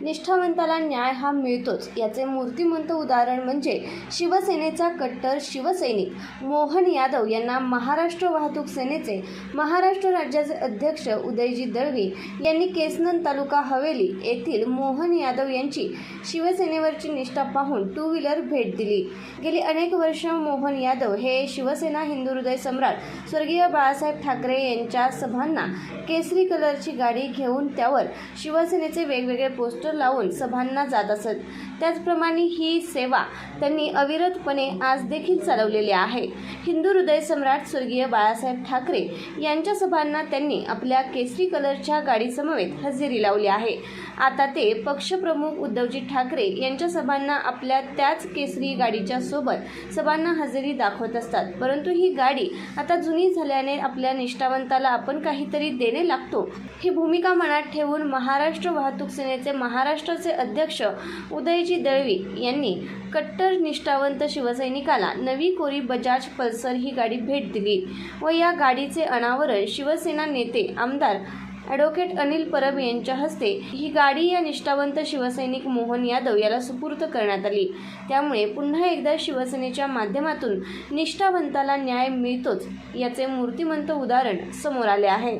निष्ठावंताला न्याय हा मिळतोच. याचे मूर्तिमंत उदाहरण म्हणजे शिवसेनेचा कट्टर शिवसैनिक मोहन यादव यांना महाराष्ट्र वाहतूक सेनेचे महाराष्ट्र राज्याचे अध्यक्ष उदयजी दळवी यांनी केसनंद तालुका हवेली येथील मोहन यादव यांची शिवसेनेवरची निष्ठा पाहून टू व्हीलर भेट दिली. गेली अनेक वर्ष मोहन यादव हे शिवसेना हिंदू हृदय सम्राट स्वर्गीय बाळासाहेब ठाकरे यांच्या सभांना केसरी कलरची गाडी घेऊन त्यावर शिवसेनेचे वेगवेगळे पोस्टर लावून सभांना जात असत. त्याचप्रमाणे ही सेवा त्यांनी अविरतपणे आज देखील चालवलेली आहे. हिंदू हृदय सम्राट स्वर्गीय बाळासाहेब ठाकरे यांच्या सभांना त्यांनी आपल्या केसरी कलरच्या गाडीसमवेत हजेरी लावली आहे. आता ते पक्षप्रमुख उद्धवजी ठाकरे यांच्या सभांना आपल्या त्याच केसरी गाडीच्या सोबत सभांना हजेरी दाखवत असतात. परंतु ही गाडी आता जुनी झाल्याने आपल्या निष्ठावंताला आपण काहीतरी देणे लागतो. ही भूमिका मनात ठेवून महाराष्ट्र वाहतूक सेनेचे महाराष्ट्राचे अध्यक्ष उदयजी दळवी यांनी कट्टर निष्ठावंत शिवसैनिकाला नवी कोरी बजाज पल्स पल्सर ही गाडी भेट दिली व या गाडीचे अनावरण शिवसेना नेते आमदार ॲडव्होकेट अनिल परब यांच्या हस्ते ही गाडी या निष्ठावंत शिवसैनिक मोहन यादव याला सुपूर्द करण्यात आली. त्यामुळे पुन्हा एकदा शिवसेनेच्या माध्यमातून निष्ठावंताला न्याय मिळतोच याचे मूर्तिमंत उदाहरण समोर आले आहे.